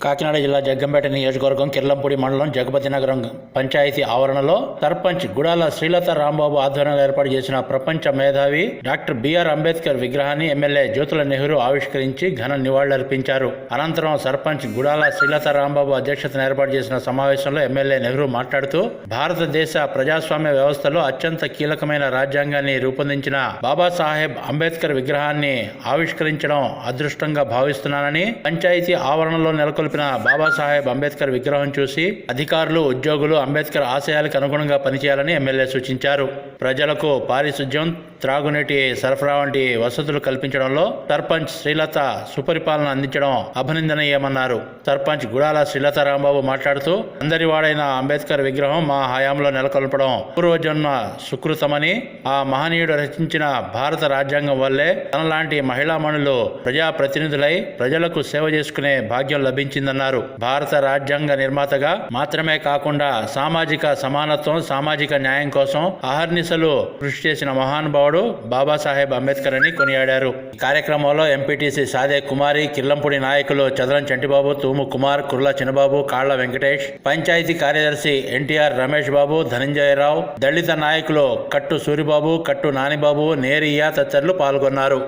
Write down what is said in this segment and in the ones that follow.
కాకినాడ జిల్లా జగ్గంపేట నియోజకవర్గం కిర్లంపూడి మండలం జగపతి నగరం పంచాయతీ ఆవరణలో సర్పంచ్ గుడాల శ్రీలత రాంబాబు ఆధ్వర్యంలో ఏర్పాటు చేసిన ప్రపంచ మేధావి డాక్టర్ బిఆర్ అంబేద్కర్ విగ్రహాన్ని ఎమ్మెల్యే జ్యోతుల నెహ్రూ ఆవిష్కరించి ఘన నివాళులర్పించారు. అనంతరం సర్పంచ్ గుడాల శ్రీలత రాంబాబు అధ్యక్షతన ఏర్పాటు చేసిన సమావేశంలో ఎమ్మెల్యే నెహ్రూ మాట్లాడుతూ భారతదేశ ప్రజాస్వామ్య వ్యవస్థలో అత్యంత కీలకమైన రాజ్యాంగాన్ని రూపొందించిన బాబాసాహెబ్ అంబేద్కర్ విగ్రహాన్ని ఆవిష్కరించడం అదృష్టంగా భావిస్తున్నానని పంచాయతీ ఆవరణలో నెలకొల్పిన బాబాసాహెబ్ అంబేద్కర్ విగ్రహం చూసి అధికారులు ఉద్యోగులు అంబేద్కర్ ఆశయాలకు అనుగుణంగా పనిచేయాలని ఎమ్మెల్యే సూచించారు. ప్రజలకు పారిశుద్ధ్యం త్రాగునీటి సరఫరా వంటి వసతులు కల్పించడంలో సర్పంచ్ శ్రీలత సుపరిపాలన అందించడం అభినందనీయమన్నారు. సర్పంచ్ గుడాల శ్రీలత రాంబాబు మాట్లాడుతూ అందరి వాడైన అంబేద్కర్ విగ్రహం మా హయాంలో నెలకొల్పడం పూర్వజన్మ సుకృతమని ఆ మహనీయుడు రచించిన భారత రాజ్యాంగం వల్లే తనలాంటి మహిళామణులు ప్రజా ప్రతినిధులై ప్రజలకు సేవ చేసుకునే భాగ్యం లభించిందన్నారు భారత రాజ్యాంగ నిర్మాతగా మాత్రమే కాకుండా సామాజిక సమానత్వం సామాజిక న్యాయం కోసం అహర్నిశలు కృషి చేసిన మహానుభావుడు బాబాసాహెబ్ అంబేద్కర్ అని కొనియాడారు. ఈ కార్యక్రమంలో ఎంపీటీసీ సాదే కుమారి కిల్లంపూడి నాయకులు చదరం చంటిబాబు తూము కుమార్ కుర్ల చిన్నబాబు కాళ్ళ వెంకటేష్ పంచాయతీ కార్యదర్శి ఎన్టీఆర్ రమేష్ బాబు ధనంజయరావు దళిత నాయకులు కట్టు సూరిబాబు కట్టు నానిబాబు నేరియా తదితరులు పాల్గొన్నారు.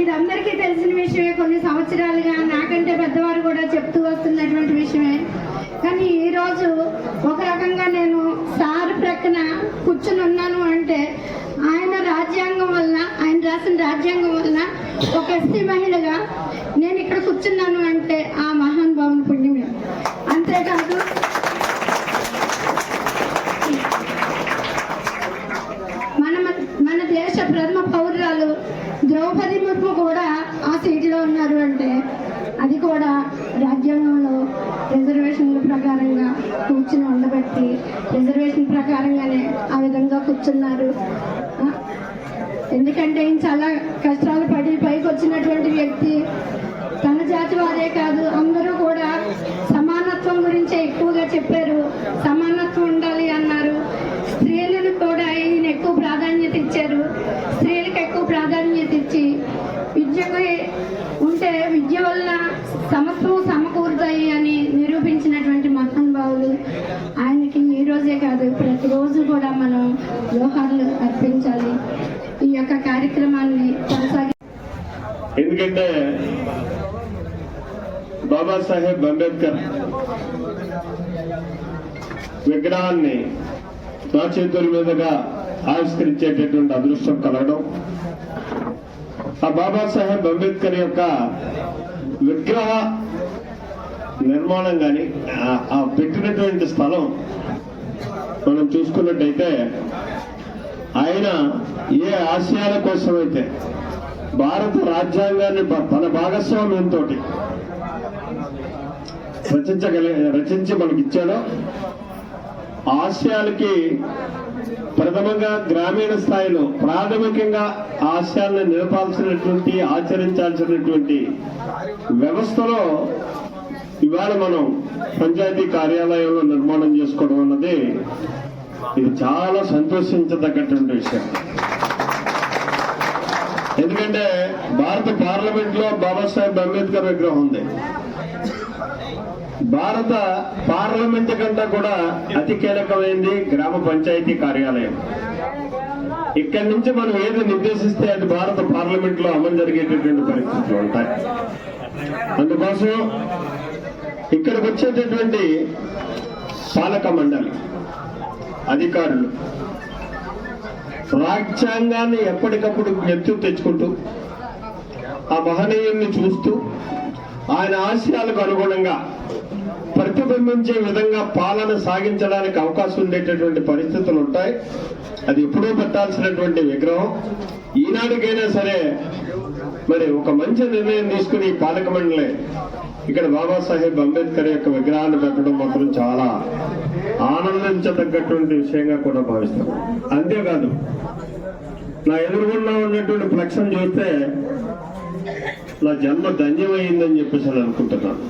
ఇది అందరికీ తెలిసిన విషయమే. కొన్ని సంవత్సరాలుగా నాకంటే పెద్దవారు కూడా చెప్తూ వస్తున్నటువంటి విషయమే. కానీ ఈరోజు ఒక రకంగా నేను సార్ ప్రక్కన కూర్చుని ఉన్నాను అంటే ఆయన రాజ్యాంగం వలన ఆయన రాసిన రాజ్యాంగం వల్ల ఒక ఎస్సీ మహిళగా నేను ఇక్కడ కూర్చున్నాను అంటే ఆ మహాన్ భావన పుణ్యమే. అంతేకాదు మన మన దేశ ప్రథమ పౌరురాలు ద్రౌపది ముర్ము కూడా ఆ సీట్లో ఉన్నారు అంటే అది కూడా రాజ్యాంగంలో రిజర్వేషన్ల ప్రకారంగా కూర్చుని ఉండబట్టి రిజర్వేషన్ ప్రకారంగానే ఆ విధంగా కూర్చున్నారు. ఎందుకంటే ఈయన చాలా కష్టాలు పడి పైకి వచ్చినటువంటి వ్యక్తి. తన జాతి వారే కాదు అందరూ కూడా రోజే కాదు ప్రతిరోజు కూడా మనం లోహాలు అర్పించాలి. ఈ యొక్క కార్యక్రమాన్ని కొనసాగి ఎందుకంటే బాబాసాహెబ్ అంబేద్కర్ విగ్రహాన్ని నా చేతుల మీదుగా ఆవిష్కరించేటటువంటి అదృష్టం కలగడం ఆ బాబాసాహెబ్ అంబేద్కర్ యొక్క విగ్రహ నిర్మాణం కానీ ఆ పెట్టినటువంటి స్థలం మనం చూసుకున్నట్టయితే ఆయన ఏ ఆశయాల కోసమైతే భారత రాజ్యాంగాన్ని తన భాగస్వామ్యంతో రచించగలి రచించి మనకి ఇచ్చాడో ఆశయాలకి ప్రథమంగా గ్రామీణ స్థాయిలో ప్రాథమికంగా ఆశయాలను నిలపాల్సినటువంటి ఆచరించాల్సినటువంటి వ్యవస్థలో ఇవాళ మనం పంచాయతీ కార్యాలయంలో నిర్మాణం చేసుకోవడం అన్నది ఇది చాలా సంతోషించదగ్గటువంటి విషయం. ఎందుకంటే భారత పార్లమెంట్లో బాబాసాహెబ్ అంబేద్కర్ విగ్రహం ఉంది. భారత పార్లమెంట్ కంటే కూడా అతి కీలకమైంది గ్రామ పంచాయతీ కార్యాలయం. ఇక్కడి నుంచి మనం ఏది నిర్దేశిస్తే అది భారత పార్లమెంట్లో అమలు జరిగేటటువంటి పరిస్థితులు ఉంటాయి. అందుకోసం ఇక్కడికి వచ్చేటటువంటి పాలక మండలి అధికారులు రాజ్యాంగాన్ని ఎప్పటికప్పుడు జ్ఞప్తి తెచ్చుకుంటూ ఆ మహనీయుల్ని చూస్తూ ఆయన ఆశయాలకు అనుగుణంగా ప్రతిబింబించే విధంగా పాలన సాగించడానికి అవకాశం ఉండేటటువంటి పరిస్థితులు ఉంటాయి. అది ఎప్పుడూ పెట్టాల్సినటువంటి విగ్రహం. ఈనాటికైనా సరే మరి ఒక మంచి నిర్ణయం తీసుకుని ఈ పాలక మండలి ఇక్కడ బాబాసాహెబ్ అంబేద్కర్ యొక్క విగ్రహాన్ని పెట్టడం మాత్రం చాలా ఆనందించదగ్గటువంటి విషయంగా కూడా భావిస్తాం. అంతేకాదు నా ఎదురుగుండా ఉన్నటువంటి ఫ్లెక్షన్ చూస్తే నా జన్మ ధన్యమైందని చెప్పేసి నేను అనుకుంటున్నాను.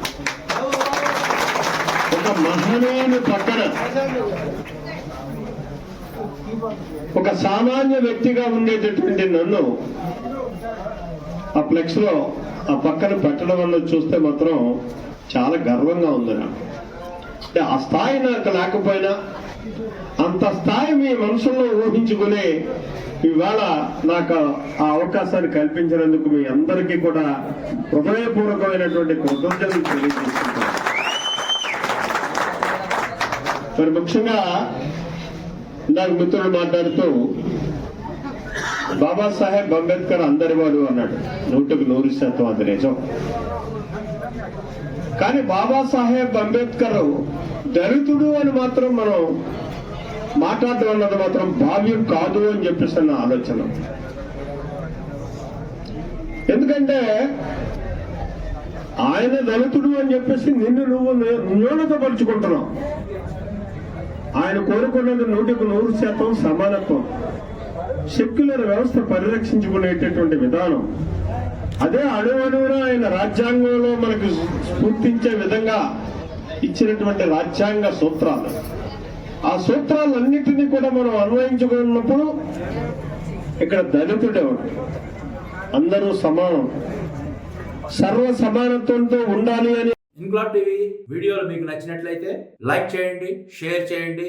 ఒక మహనీయుని పక్కన ఒక సామాన్య వ్యక్తిగా ఉండేటటువంటి నన్ను ఆ ఫ్లెక్స్లో ఆ పక్కన పెట్టడం వల్ల చూస్తే మాత్రం చాలా గర్వంగా ఉంది నాకు. అంటే ఆ స్థాయి నాకు లేకపోయినా అంత స్థాయి మీ మనుషుల్లో ఊహించుకుని ఇవాళ నాకు ఆ అవకాశాన్ని కల్పించినందుకు మీ అందరికీ కూడా హృదయపూర్వకమైనటువంటి కృతజ్ఞతలు తెలియజేస్తున్నాను. మరి ముఖ్యంగా ఇందాక మిత్రులు మాట్లాడుతూ బాబాసాహెబ్ అంబేద్కర్ అందరి వాడు అన్నాడు. నూటికి నూరు శాతం అది నిజం. కానీ బాబాసాహెబ్ అంబేద్కర్ దళితుడు అని మాత్రం మనం మాట్లాడడం అన్నది మాత్రం భావ్యం కాదు అని చెప్పేసి నా ఆలోచన. ఎందుకంటే ఆయన దళితుడు అని చెప్పేసి నిన్ను నువ్వు న్యూనతపరుచుకుంటున్నావు. ఆయన కోరుకున్నది నూటికి నూరు శాతం సమానత్వం. సెక్యులర్ వ్యవస్థ పరిరక్షించుకునేటటువంటి విధానం. అదే అణువణువున ఆయన రాజ్యాంగంలో మనకు స్ఫూర్తించే విధంగా ఇచ్చినటువంటి రాజ్యాంగ సూత్రాలు. ఆ సూత్రాలన్నిటినీ కూడా మనం అన్వయించుకున్నప్పుడు ఇక్కడ దళితుడే అందరూ సమానం. సర్వ సమానత్వంతో ఉండాలి అని ఇన్క్లాబ్ టీవీ వీడియోలు మీకు నచ్చినట్లయితే లైక్ చేయండి షేర్ చేయండి.